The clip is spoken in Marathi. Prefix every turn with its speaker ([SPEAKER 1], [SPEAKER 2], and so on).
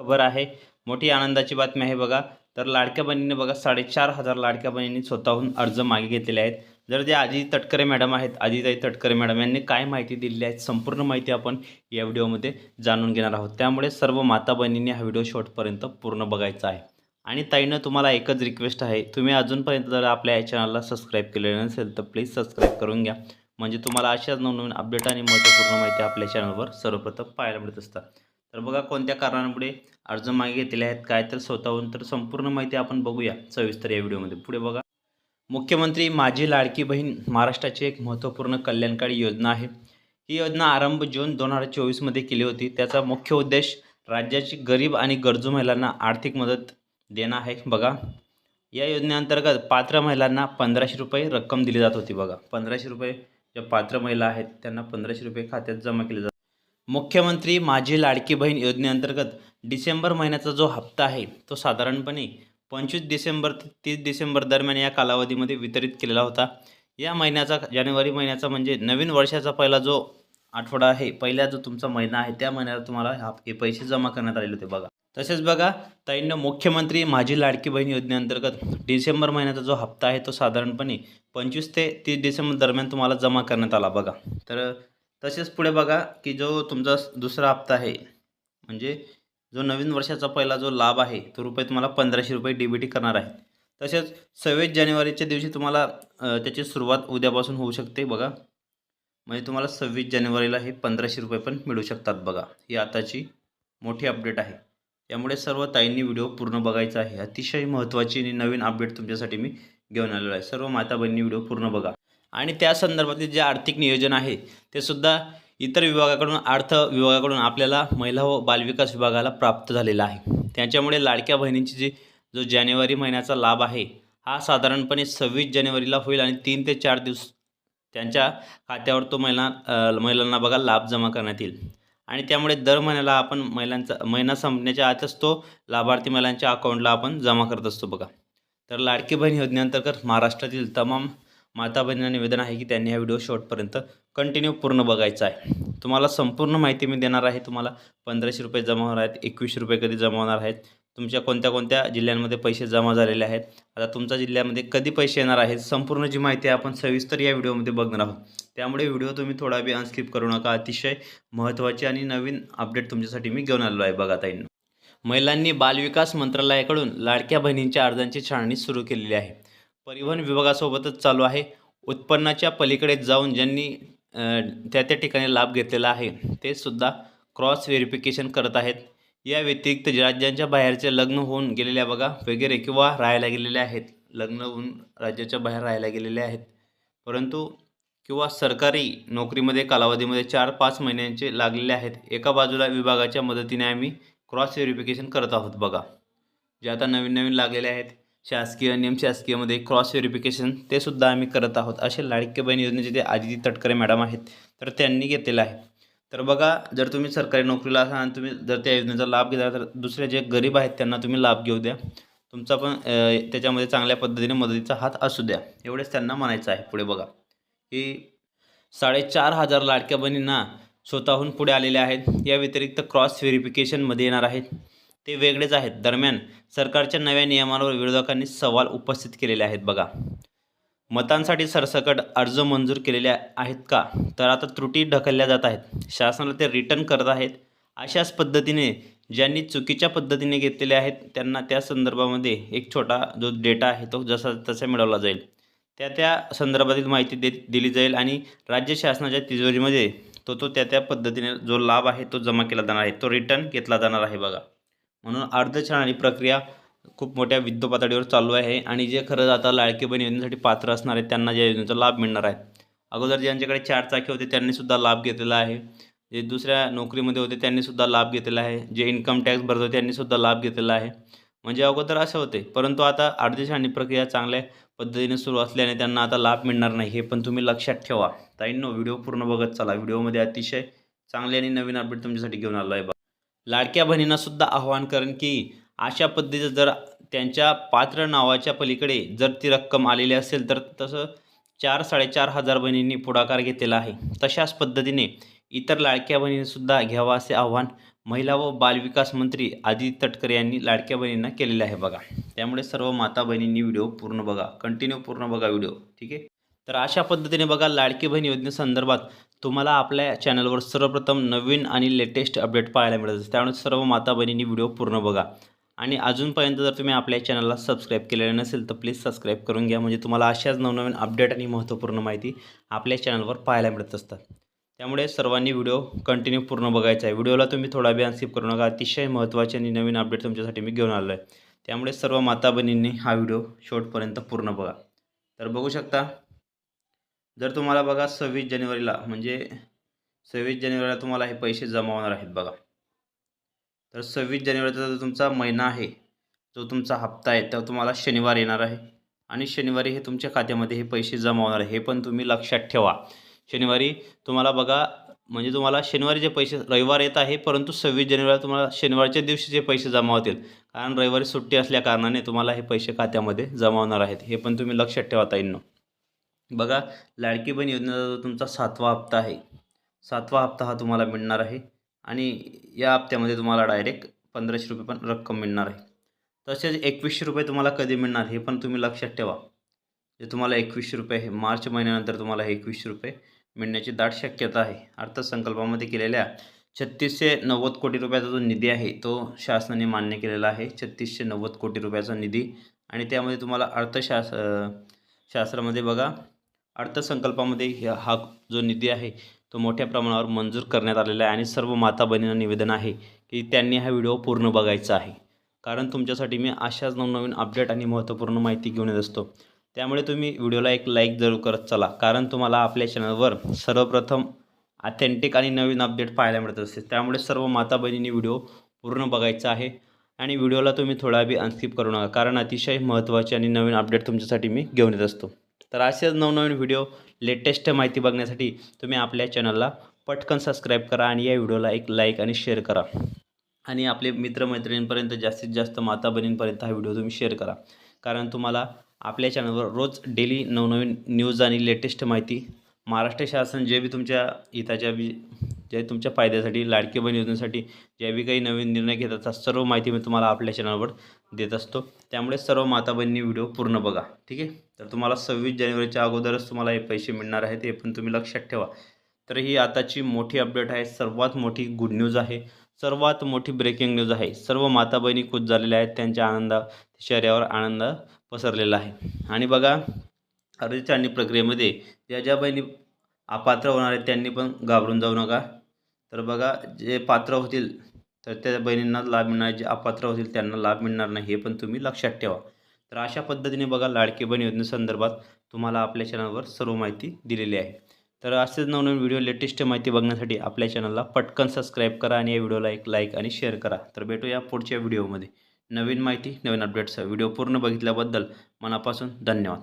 [SPEAKER 1] खबर आहे. मोठी आनंदाची बातमी आहे बघा. तर लाडक्या बहिणीने बघा साडेचार हजार लाडक्या बहिणींनी स्वतःहून अर्ज मागे घेतलेले आहेत. जर जे आजी तटकरे मॅडम आहेत आजीताई तटकरे मॅडम यांनी काय माहिती दिलेली आहे संपूर्ण माहिती आपण या व्हिडिओमध्ये जाणून घेणार आहोत. त्यामुळे सर्व माता बहिणींनी हा व्हिडिओ शॉर्टपर्यंत पूर्ण बघायचा आहे. आणि ताईनं तुम्हाला एकच रिक्वेस्ट आहे. तुम्ही अजूनपर्यंत जर आपल्या या चॅनलला सबस्क्राईब केलेलं नसेल तर प्लीज सबस्क्राईब करून घ्या. म्हणजे तुम्हाला अशाच नवनवीन अपडेट आणि महत्त्वपूर्ण माहिती आपल्या चॅनलवर सर्वप्रथम पाहायला मिळत असतात. तर बघा कोणत्या कारणांमुळे अर्ज मागे घेतलेले आहेत काय तर स्वतःहून तर संपूर्ण माहिती आपण बघूया सविस्तर या व्हिडिओमध्ये. पुढे बघा. मुख्यमंत्री माझी लाडकी बहीण महाराष्ट्राची एक महत्त्वपूर्ण कल्याणकारी योजना आहे. ही योजना आरंभ जून दोन हजार चोवीसमध्ये केली होती. त्याचा मुख्य उद्देश राज्याची गरीब आणि गरजू महिलांना आर्थिक मदत देणं आहे. बघा. या योजनेअंतर्गत पात्र महिलांना पंधराशे रुपये रक्कम दिली जात होती. बघा. पंधराशे रुपये ज्या पात्र महिला आहेत त्यांना पंधराशे रुपये खात्यात जमा केले जातात मुख्यमंत्री माझी लाडकी बहीण योजनेअंतर्गत डिसेंबर महिन्याचा जो हप्ता आहे तो साधारणपणे पंचवीस डिसेंबर ते तीस डिसेंबर दरम्यान या कालावधीमध्ये वितरित केलेला होता. या महिन्याचा जानेवारी महिन्याचा म्हणजे नवीन वर्षाचा पहिला जो आठवडा आहे पहिला जो तुमचा महिना आहे त्या महिन्याला तुम्हाला हा हे पैसे जमा करण्यात आलेले होते बघा. तसेच बघा ताईंनं मुख्यमंत्री माझी लाडकी बहीण योजनेअंतर्गत डिसेंबर महिन्याचा जो हप्ता आहे तो साधारणपणे पंचवीस ते तीस डिसेंबर दरम्यान तुम्हाला जमा करण्यात आला बघा. तर तसेच पुढे बघा की जो तुमचा दुसरा हप्ता आहे म्हणजे जो नवीन वर्षाचा पहिला जो लाभ आहे तो रुपये तुम्हाला पंधराशे रुपये डी बी टी करणार आहे. तसेच सव्वीस जानेवारीच्या दिवशी तुम्हाला त्याची सुरुवात उद्यापासून होऊ शकते बघा. म्हणजे तुम्हाला सव्वीस जानेवारीला हे पंधराशे रुपये पण मिळू शकतात बघा. ही आताची मोठी अपडेट आहे. त्यामुळे सर्व ताईंनी व्हिडिओ पूर्ण बघायचा आहे. अतिशय महत्त्वाची आणि नवीन अपडेट तुमच्यासाठी मी घेऊन आलेलो आहे. सर्व माता बहिणी व्हिडिओ पूर्ण बघा. आणि त्या संदर्भातील जे आर्थिक नियोजन आहे ते सुद्धा इतर विभागाकडून अर्थ विभागाकडून आपल्याला महिला व बालविकास विभागाला प्राप्त झालेला आहे. त्याच्यामुळे लाडक्या बहिणींची जी जो जानेवारी महिन्याचा लाभ आहे हा साधारणपणे सव्वीस जानेवारीला होईल आणि तीन ते चार दिवस त्यांच्या खात्यावर तो महिला महिलांना बघा लाभ जमा करण्यात येईल. आणि त्यामुळे दर महिन्याला आपण महिलांचा महिना संपण्याच्या आतच तो लाभार्थी महिलांच्या अकाउंटला आपण जमा करत असतो बघा. तर लाडकी बहीण योजनेअंतर्गत महाराष्ट्रातील तमाम माता बहिणींना निवेदन आहे की त्यांनी हा व्हिडिओ शेवटपर्यंत कंटिन्यू पूर्ण बघायचा आहे. तुम्हाला संपूर्ण माहिती मी देणार आहे. तुम्हाला पंधराशे रुपये जमा होणार आहेत एकवीसशे रुपये कधी जमा होणार आहेत. तुमच्या कोणत्या कोणत्या जिल्ह्यांमध्ये पैसे जमा झालेले आहेत. आता तुमच्या जिल्ह्यामध्ये कधी पैसे येणार आहेत संपूर्ण जी माहिती आहे आपण सविस्तर या व्हिडिओमध्ये बघणार आहोत. त्यामुळे व्हिडिओ तुम्ही थोडा बी अनस्किप करू नका. अतिशय महत्त्वाची आणि नवीन अपडेट तुमच्यासाठी मी घेऊन आलेलो आहे बघा ताईंनो. महिलांनी बालविकास मंत्रालयाकडून लाडक्या बहिणींच्या अर्जांची छाननी सुरू केलेली आहे. परिवहन विभागासोबतच चालू आहे. उत्पन्नाच्या पलीकडे जाऊन ज्यांनी त्या त्या ठिकाणी लाभ घेतलेला आहे ते सुद्धा क्रॉस व्हेरिफिकेशन करत आहेत. या व्यतिरिक्त जे राज्यांच्या बाहेरचे लग्न होऊन गेलेल्या बघा वगैरे किंवा राहायला गेलेले आहेत. लग्न होऊन राज्याच्या बाहेर राहायला गेलेले आहेत. परंतु किंवा सरकारी नोकरीमध्ये कालावधीमध्ये चार पाच महिन्यांचे लागलेले आहेत. एका बाजूला विभागाच्या मदतीने आम्ही क्रॉस व्हेरिफिकेशन करत आहोत बघा. जे आता नवीन नवीन लागलेले आहेत. शासकीय निमशासकीयमध्ये क्रॉस व्हेरिफिकेशन ते सुद्धा आम्ही करत आहोत. असे लाडके बहीण योजनेचे ते आदिती तटकरे मॅडम आहेत तर त्यांनी घेतलेलं आहे. तर बघा जर तुम्ही सरकारी नोकरीला असाल आणि तुम्ही जर त्या योजनेचा लाभ घेतला तर दुसरे जे गरीब आहेत त्यांना तुम्ही लाभ घेऊ द्या. तुमचा पण त्याच्यामध्ये चांगल्या पद्धतीने मदतीचा हात असू द्या. एवढेच त्यांना म्हणायचं आहे पुढे बघा. की साडेचार हजार लाडक्या बहिणींना स्वतःहून पुढे आलेले आहेत. या व्यतिरिक्त क्रॉस व्हेरिफिकेशनमध्ये येणार आहेत. ते वेगळेच आहेत. दरम्यान सरकारच्या नव्या नियमांवर विरोधकांनी सवाल उपस्थित केलेले आहेत बघा. मतांसाठी सरसकट अर्ज मंजूर केलेले आहेत का? तर आता त्रुटी ढकलल्या जात आहेत. शासनाला ते रिटर्न करत आहेत. अशाच पद्धतीने ज्यांनी चुकीच्या पद्धतीने घेतलेले आहेत त्यांना त्या संदर्भामध्ये एक छोटा जो डेटा आहे तो जसा तसा मिळवला जाईल. त्या त्या संदर्भातील माहिती दे दिली जाईल आणि राज्य शासनाच्या तिजोरीमध्ये तो तो त्या त्या पद्धतीने जो लाभ आहे तो जमा केला जाणार आहे. तो रिटर्न घेतला जाणार आहे बघा. म्हणून अर्धछाननी प्रक्रिया खूप मोठ्या विद्ध पातळीवर चालू आहे आणि जे खरंच आता लाडके बहीण योजनेसाठी पात्र असणार आहेत त्यांना या योजनेचा लाभ मिळणार आहे. अगोदर ज्यांच्याकडे चार चाकी होते त्यांनीसुद्धा लाभ घेतलेला आहे. जे दुसऱ्या नोकरीमध्ये होते त्यांनीसुद्धा लाभ घेतलेला आहे. जे इन्कम टॅक्स भरत होते त्यांनीसुद्धा लाभ घेतलेला आहे. म्हणजे अगोदर असे होते परंतु आता अर्धछाननी प्रक्रिया चांगल्या पद्धतीने सुरू असल्याने त्यांना आता लाभ मिळणार नाही हे पण तुम्ही लक्षात ठेवा. ताईंनो व्हिडिओ पूर्ण बघत चला. व्हिडिओमध्ये अतिशय चांगले आणि नवीन अपडेट तुमच्यासाठी घेऊन आलो आहे बा लाडक्या बहिणींना सुद्धा आव्हान करेन की अशा पद्धतीचं जर त्यांच्या पात्र नावाच्या पलीकडे जर ती रक्कम आलेली असेल तर तसं चार साडेचार हजार बहिणींनी पुढाकार घेतलेला आहे. तशाच पद्धतीने इतर लाडक्या बहिणींनीसुद्धा घ्यावा असे आव्हान महिला व बालविकास मंत्री आदित्य तटकरे यांनी लाडक्या बहिणींना केलेले आहे बघा. त्यामुळे सर्व माता बहिणींनी व्हिडिओ पूर्ण बघा. कंटिन्यू पूर्ण बघा व्हिडिओ. ठीक आहे? तर अशा पद्धतीने बघा लाडकी बहीण योजनेसंदर्भात तुम्हाला आपल्या चॅनलवर सर्वप्रथम नवीन आणि लेटेस्ट अपडेट पाहायला मिळत असते त्यामुळे सर्व माता बहिणींनी व्हिडिओ पूर्ण बघा. आणि अजूनपर्यंत जर तुम्ही आपल्या चॅनलला सबस्क्राईब केलेलं नसेल तर प्लीज सबस्क्राईब करून घ्या. म्हणजे तुम्हाला अशाच नवनवीन अपडेट आणि महत्त्वपूर्ण माहिती आपल्या चॅनलवर पाहायला मिळत असतात. त्यामुळे सर्वांनी व्हिडिओ कंटिन्यू पूर्ण बघायचा आहे. व्हिडिओला तुम्ही थोडा वेळ स्किप करू नका. अतिशय महत्त्वाचे आणि नवीन अपडेट तुमच्यासाठी मी घेऊन आलो आहे त्यामुळे सर्व माता बहिणींनी हा व्हिडिओ शेवटपर्यंत पूर्ण बघा. तर बघू शकता जर तुम्हाला बघा सव्वीस जानेवारीला म्हणजे सव्वीस जानेवारीला तुम्हाला हे पैसे जमा होणार आहेत बघा. तर सव्वीस जानेवारीचा जो तुमचा महिना आहे जो तुमचा हप्ता आहे तर तुम्हाला शनिवार येणार आहे. आणि शनिवारी हे तुमच्या खात्यामध्ये हे पैसे जमा होणार आहे हे पण तुम्ही लक्षात ठेवा. शनिवारी तुम्हाला बघा म्हणजे तुम्हाला शनिवारी जे पैसे रविवार येत आहे परंतु सव्वीस जानेवारीला तुम्हाला शनिवारच्या दिवशी जे पैसे जमा होतील कारण रविवारी सुट्टी असल्या कारणाने तुम्हाला हे पैसे खात्यामध्ये जमा होणार आहेत. हे पण तुम्ही लक्षात ठेवा ताईंनो. बघा लाडकी बहीण योजनेचा जो तुमचा सातवा हप्ता आहे. सातवा हप्ता हा तुम्हाला मिळणार आहे आणि या हप्त्यामध्ये तुम्हाला डायरेक्ट पंधराशे रुपये पण रक्कम मिळणार आहे. तसेच एकवीसशे रुपये तुम्हाला कधी मिळणार हे पण तुम्ही लक्षात ठेवा. जे तुम्हाला एकवीसशे रुपये हे मार्च महिन्यानंतर तुम्हाला हे एकवीसशे रुपये मिळण्याची दाट शक्यता आहे. अर्थसंकल्पामध्ये केलेल्या छत्तीसशे नव्वद कोटी रुपयाचा जो निधी आहे तो शासनाने मान्य केलेला आहे. छत्तीसशे नव्वद कोटी रुपयाचा निधी आणि त्यामध्ये तुम्हाला अर्थशास शास्त्रामध्ये बघा अर्थसंकल्पामध्ये ह्या- हा जो निधी आहे तो मोठ्या प्रमाणावर मंजूर करण्यात आलेला आहे आणि सर्व माता बहिणींना निवेदन आहे की त्यांनी हा व्हिडिओ पूर्ण बघायचा आहे. कारण तुमच्यासाठी मी अशाच नवनवीन अपडेट आणि महत्त्वपूर्ण माहिती घेऊन येत असतो. त्यामुळे तुम्ही व्हिडिओला एक लाईक जरूर करत चला. कारण तुम्हाला आपल्या चॅनलवर सर्वप्रथम ऑथेंटिक आणि नवीन अपडेट पाहायला मिळत असते. त्यामुळे सर्व माता बहिणींनी व्हिडिओ पूर्ण बघायचा आहे. आणि व्हिडिओला तुम्ही थोडा बी अनस्किप करू नका. कारण अतिशय महत्त्वाचे आणि नवीन अपडेट तुमच्यासाठी मी घेऊन येत असतो. तर असेच नवनवीन व्हिडिओ लेटेस्ट माहिती बघण्यासाठी तुम्ही आपल्या चॅनलला पटकन सबस्क्राईब करा आणि या व्हिडिओला एक लाईक आणि शेअर करा. आणि आपले मित्रमैत्रिणींपर्यंत जास्तीत जास्त माता बहिणींपर्यंत हा व्हिडिओ तुम्ही शेअर करा. कारण तुम्हाला आपल्या चॅनलवर रोज डेली नवनवीन न्यूज आणि लेटेस्ट माहिती महाराष्ट्र शासन जे बी तुमच्या हिताच्या बी जे तुमच्या फायद्यासाठी लाडकी बहीण योजनेसाठी जे बी काही नवीन निर्णय घेत असतात सर्व माहिती मी तुम्हाला आपल्या चॅनलवर देत असतो. त्यामुळे सर्व माता बहिणी व्हिडिओ पूर्ण बघा ठीक आहे? तर तुम्हाला सव्वीस जानेवारीच्या अगोदरच तुम्हाला हे पैसे मिळणार आहेत हे पण तुम्ही लक्षात ठेवा. तर ही आताची मोठी अपडेट आहे सर्वात मोठी गुड न्यूज आहे. सर्वात मोठी ब्रेकिंग न्यूज आहे सर्व माता बहिणी खुश झालेल्या आहेत त्यांच्या आनंदा चेहऱ्यावर आनंद पसरलेला आहे. आणि बघा अर्ज छाननी प्रक्रियेमध्ये ज्या ज्या बहिणी अपात्र होणार आहेत त्यांनी पण घाबरून जाऊ नका. तर बघा जे पात्र होतील तर त्या बहिणींना लाभ मिळणार जे अपात्र होतील त्यांना लाभ मिळणार नाही हे पण तुम्ही लक्षात ठेवा. तर अशा पद्धतीने बघा लाडकी बहीण योजनेसंदर्भात तुम्हाला आपल्या चॅनलवर सर्व माहिती दिलेली आहे. तर असेच नवनवीन व्हिडिओ लेटेस्ट माहिती बघण्यासाठी आपल्या चॅनलला पटकन सबस्क्राईब करा आणि या व्हिडिओला एक लाईक आणि शेअर करा. तर भेटूया पुढच्या व्हिडिओमध्ये. नवीन माहिती नवीन अपडेट्स व्हिडिओ पूर्ण बघितल्याबद्दल मनापासून धन्यवाद.